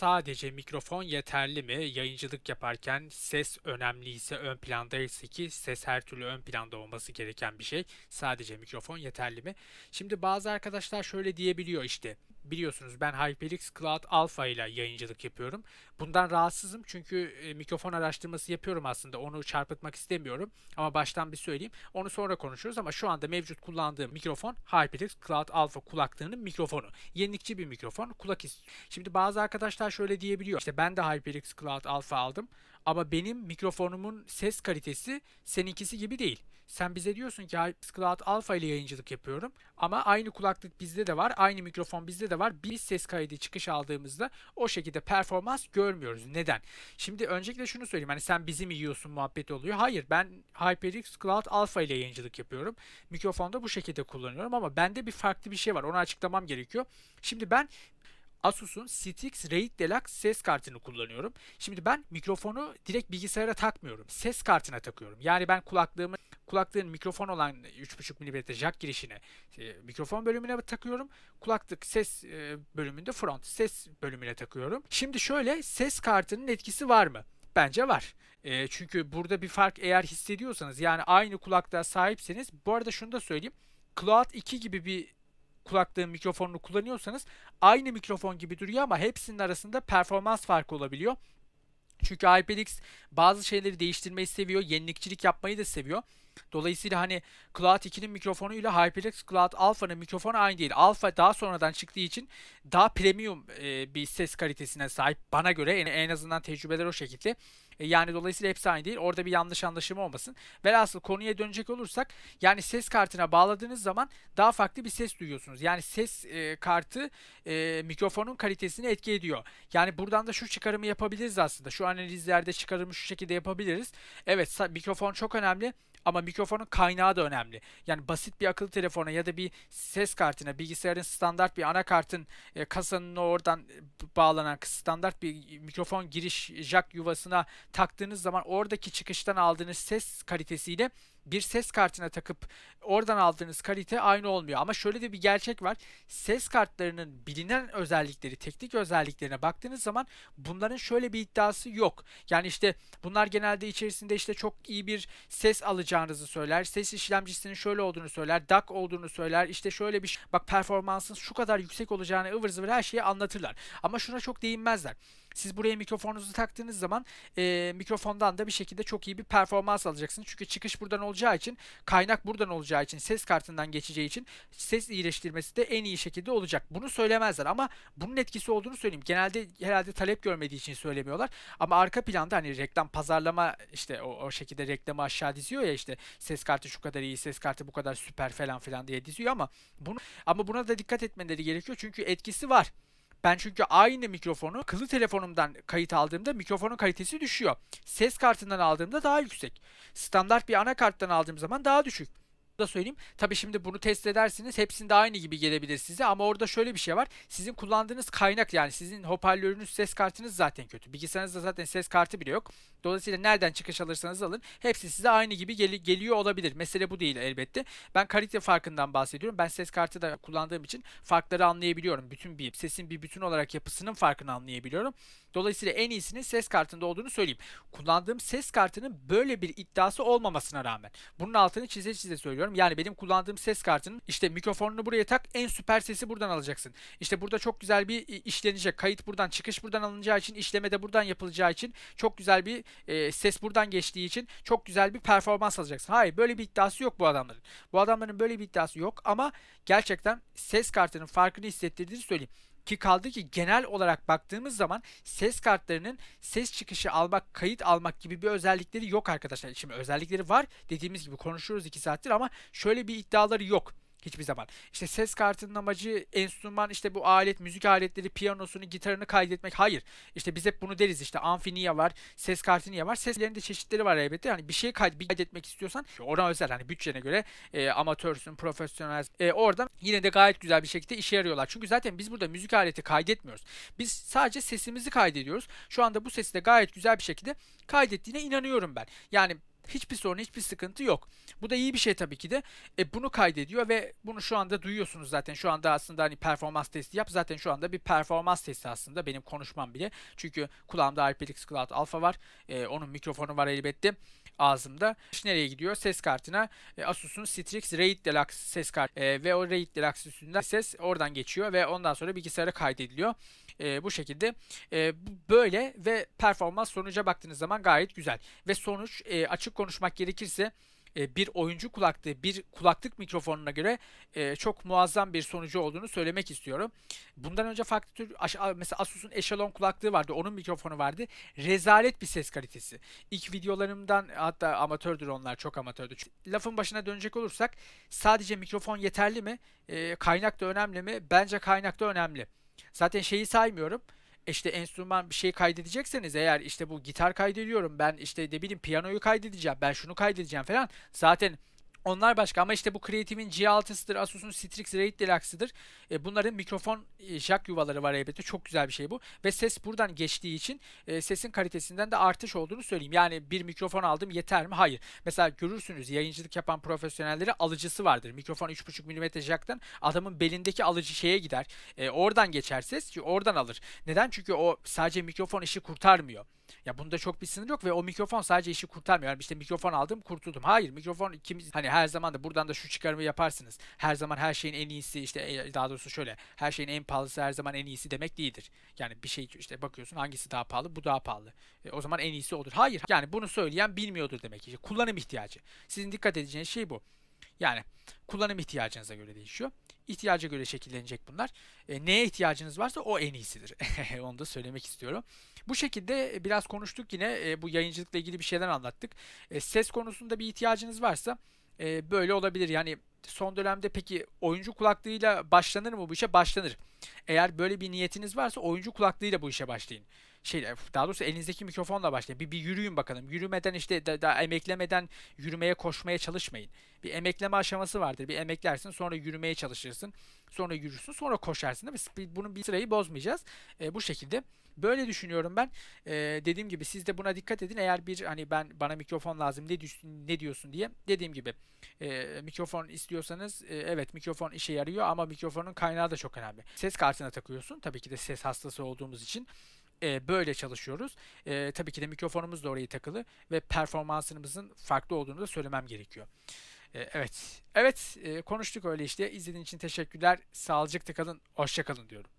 sadece mikrofon yeterli mi? Yayıncılık yaparken ses önemliyse ön plandaysa ki ses her türlü ön planda olması gereken bir şey. Sadece mikrofon yeterli mi? Şimdi bazı arkadaşlar şöyle diyebiliyor işte. Biliyorsunuz ben HyperX Cloud Alpha ile yayıncılık yapıyorum. Bundan rahatsızım çünkü e, mikrofon araştırması yapıyorum aslında. Onu çarpıtmak istemiyorum. Ama baştan bir söyleyeyim. Onu sonra konuşuruz ama şu anda mevcut kullandığım mikrofon HyperX Cloud Alpha kulaklığının mikrofonu. Yenilikçi bir mikrofon. Kulak ist- Şimdi bazı arkadaşlar şöyle diyebiliyor. İşte ben de HyperX Cloud Alpha aldım ama benim mikrofonumun ses kalitesi seninkisi gibi değil. Sen bize diyorsun ki HyperX Cloud Alpha ile yayıncılık yapıyorum ama aynı kulaklık bizde de var, aynı mikrofon bizde de var. Biz ses kaydı çıkış aldığımızda o şekilde performans görmüyoruz. Neden? Şimdi öncelikle şunu söyleyeyim. Hani sen bizi mi yiyorsun muhabbeti oluyor. Hayır ben HyperX Cloud Alpha ile yayıncılık yapıyorum. Mikrofonda bu şekilde kullanıyorum ama bende bir farklı bir şey var. Onu açıklamam gerekiyor. Şimdi ben Asus'un CTX Raid Deluxe ses kartını kullanıyorum. Şimdi ben mikrofonu direkt bilgisayara takmıyorum. Ses kartına takıyorum. Yani ben kulaklığımı kulaklığın mikrofon olan 3.5 mm jack girişine e, mikrofon bölümüne takıyorum. Kulaklık ses e, bölümünde front ses bölümüne takıyorum. Şimdi şöyle ses kartının etkisi var mı? Bence var. E, çünkü burada bir fark eğer hissediyorsanız yani aynı kulaklığa sahipseniz bu arada şunu da söyleyeyim. Cloud 2 gibi bir kulaklığın mikrofonunu kullanıyorsanız aynı mikrofon gibi duruyor ama hepsinin arasında performans farkı olabiliyor. Çünkü HyperX bazı şeyleri değiştirmeyi seviyor, yenilikçilik yapmayı da seviyor. Dolayısıyla hani Cloud 2'nin mikrofonuyla HyperX Cloud Alpha'nın mikrofonu aynı değil. Alpha daha sonradan çıktığı için daha premium e, bir ses kalitesine sahip bana göre en, en azından tecrübeler o şekilde. E, yani dolayısıyla hepsi aynı değil. Orada bir yanlış anlaşılma olmasın. Velhasıl konuya dönecek olursak yani ses kartına bağladığınız zaman daha farklı bir ses duyuyorsunuz. Yani ses e, kartı e, mikrofonun kalitesini etki ediyor. Yani buradan da şu çıkarımı yapabiliriz aslında. Şu analizlerde çıkarımı şu şekilde yapabiliriz. Evet mikrofon çok önemli. Ama mikrofonun kaynağı da önemli. Yani basit bir akıllı telefona ya da bir ses kartına, bilgisayarın standart bir anakartın e, kasanın oradan e, bağlanan standart bir mikrofon giriş jack yuvasına taktığınız zaman oradaki çıkıştan aldığınız ses kalitesiyle bir ses kartına takıp oradan aldığınız kalite aynı olmuyor. Ama şöyle de bir gerçek var. Ses kartlarının bilinen özellikleri, teknik özelliklerine baktığınız zaman bunların şöyle bir iddiası yok. Yani işte bunlar genelde içerisinde işte çok iyi bir ses alacağınızı söyler. Ses işlemcisinin şöyle olduğunu söyler. DAC olduğunu söyler. İşte şöyle bir şey- bak performansın şu kadar yüksek olacağını ıvır zıvır her şeyi anlatırlar. Ama şuna çok değinmezler. Siz buraya mikrofonunuzu taktığınız zaman e, mikrofondan da bir şekilde çok iyi bir performans alacaksınız. Çünkü çıkış buradan olacağı için, kaynak buradan olacağı için, ses kartından geçeceği için ses iyileştirmesi de en iyi şekilde olacak. Bunu söylemezler ama bunun etkisi olduğunu söyleyeyim. Genelde herhalde talep görmediği için söylemiyorlar. Ama arka planda hani reklam pazarlama işte o, o şekilde reklamı aşağı diziyor ya işte ses kartı şu kadar iyi, ses kartı bu kadar süper falan filan diye diziyor ama bunu ama buna da dikkat etmeleri gerekiyor çünkü etkisi var. Ben çünkü aynı mikrofonu akıllı telefonumdan kayıt aldığımda mikrofonun kalitesi düşüyor. Ses kartından aldığımda daha yüksek. Standart bir anakarttan aldığım zaman daha düşük da söyleyeyim. Tabii şimdi bunu test edersiniz. Hepsinde aynı gibi gelebilir size ama orada şöyle bir şey var. Sizin kullandığınız kaynak yani sizin hoparlörünüz, ses kartınız zaten kötü. Bilgisayarınızda zaten ses kartı bile yok. Dolayısıyla nereden çıkış alırsanız alın hepsi size aynı gibi gel- geliyor olabilir. Mesele bu değil elbette. Ben kalite farkından bahsediyorum. Ben ses kartı da kullandığım için farkları anlayabiliyorum. Bütün bir sesin bir bütün olarak yapısının farkını anlayabiliyorum. Dolayısıyla en iyisinin ses kartında olduğunu söyleyeyim. Kullandığım ses kartının böyle bir iddiası olmamasına rağmen. Bunun altını çize çize söylüyorum. Yani benim kullandığım ses kartının işte mikrofonunu buraya tak en süper sesi buradan alacaksın. İşte burada çok güzel bir i- işlenecek. Kayıt buradan çıkış buradan alınacağı için işleme de buradan yapılacağı için çok güzel bir e, ses buradan geçtiği için çok güzel bir performans alacaksın. Hayır böyle bir iddiası yok bu adamların. Bu adamların böyle bir iddiası yok ama gerçekten ses kartının farkını hissettirdiğini söyleyeyim. Ki kaldı ki genel olarak baktığımız zaman ses kartlarının ses çıkışı almak, kayıt almak gibi bir özellikleri yok arkadaşlar. Şimdi özellikleri var dediğimiz gibi konuşuyoruz 2 saattir ama şöyle bir iddiaları yok. Hiçbir zaman. İşte ses kartının amacı enstrüman işte bu alet, müzik aletleri, piyanosunu, gitarını kaydetmek. Hayır. İşte biz hep bunu deriz işte amfi niye var, ses kartı niye var. Seslerin de çeşitleri var elbette. Hani bir şey kaydet, bir kaydetmek istiyorsan ona özel hani bütçene göre e, amatörsün, profesyonel. E, oradan yine de gayet güzel bir şekilde işe yarıyorlar. Çünkü zaten biz burada müzik aleti kaydetmiyoruz. Biz sadece sesimizi kaydediyoruz. Şu anda bu sesi de gayet güzel bir şekilde kaydettiğine inanıyorum ben. Yani Hiçbir sorun, hiçbir sıkıntı yok. Bu da iyi bir şey tabii ki de. E, bunu kaydediyor ve bunu şu anda duyuyorsunuz zaten. Şu anda aslında hani performans testi yap. Zaten şu anda bir performans testi aslında benim konuşmam bile. Çünkü kulağımda HyperX Cloud Alpha var. E, onun mikrofonu var elbette ağzımda. İş nereye gidiyor? Ses kartına e, Asus'un Strix Raid Deluxe ses kartı e, ve o Raid Deluxe üstünden ses oradan geçiyor ve ondan sonra bilgisayara kaydediliyor. E, bu şekilde e, böyle ve performans sonuca baktığınız zaman gayet güzel. Ve sonuç e, açık konuşmak gerekirse e, bir oyuncu kulaklığı, bir kulaklık mikrofonuna göre e, çok muazzam bir sonucu olduğunu söylemek istiyorum. Bundan önce farklı tür mesela Asus'un Echelon kulaklığı vardı. Onun mikrofonu vardı. Rezalet bir ses kalitesi. İlk videolarımdan hatta amatördür onlar çok amatördür. Lafın başına dönecek olursak sadece mikrofon yeterli mi? E, kaynak da önemli mi? Bence kaynak da önemli. Zaten şeyi saymıyorum. İşte enstrüman bir şey kaydedecekseniz eğer işte bu gitar kaydediyorum ben işte ne bileyim piyanoyu kaydedeceğim ben şunu kaydedeceğim falan zaten onlar başka ama işte bu Creative'in G6'sıdır, Asus'un Strix Raid Deluxe'ıdır. E, bunların mikrofon e, jack yuvaları var elbette. Çok güzel bir şey bu. Ve ses buradan geçtiği için e, sesin kalitesinden de artış olduğunu söyleyeyim. Yani bir mikrofon aldım yeter mi? Hayır. Mesela görürsünüz yayıncılık yapan profesyonelleri alıcısı vardır. Mikrofon 3.5 mm jack'tan adamın belindeki alıcı şeye gider. E, oradan geçer ses. Oradan alır. Neden? Çünkü o sadece mikrofon işi kurtarmıyor. Ya bunda çok bir sınır yok ve o mikrofon sadece işi kurtarmıyor. Yani işte mikrofon aldım kurtuldum. Hayır mikrofon ikimiz hani her zaman da buradan da şu çıkarımı yaparsınız. Her zaman her şeyin en iyisi işte e, daha doğrusu şöyle her şeyin en pahalısı her zaman en iyisi demek değildir. Yani bir şey işte bakıyorsun hangisi daha pahalı bu daha pahalı. E, o zaman en iyisi odur. Hayır yani bunu söyleyen bilmiyordur demek ki. Kullanım ihtiyacı. Sizin dikkat edeceğiniz şey bu. Yani kullanım ihtiyacınıza göre değişiyor. İhtiyaca göre şekillenecek bunlar. E, neye ihtiyacınız varsa o en iyisidir. Onu da söylemek istiyorum. Bu şekilde e, biraz konuştuk yine e, bu yayıncılıkla ilgili bir şeyler anlattık. E, ses konusunda bir ihtiyacınız varsa e, böyle olabilir. Yani son dönemde peki oyuncu kulaklığıyla başlanır mı bu işe? Başlanır. Eğer böyle bir niyetiniz varsa oyuncu kulaklığıyla bu işe başlayın. Şey, daha doğrusu elinizdeki mikrofonla başlayın. Bir, bir yürüyün bakalım. Yürümeden işte da, da emeklemeden yürümeye koşmaya çalışmayın. Bir emekleme aşaması vardır. Bir emeklersin sonra yürümeye çalışırsın. Sonra yürürsün sonra koşarsın değil Bunun bir sırayı bozmayacağız. E, bu şekilde. Böyle düşünüyorum ben. E, dediğim gibi siz de buna dikkat edin. Eğer bir hani ben bana mikrofon lazım ne, düş- ne diyorsun diye. Dediğim gibi e, mikrofon istiyorsanız e, evet mikrofon işe yarıyor ama mikrofonun kaynağı da çok önemli. Ses kartına takıyorsun. Tabii ki de ses hastası olduğumuz için e, böyle çalışıyoruz. E, tabii ki de mikrofonumuz da oraya takılı ve performansımızın farklı olduğunu da söylemem gerekiyor. E, evet. Evet, e, konuştuk öyle işte. İzlediğiniz için teşekkürler. Sağlıcakla kalın, hoşça kalın diyorum.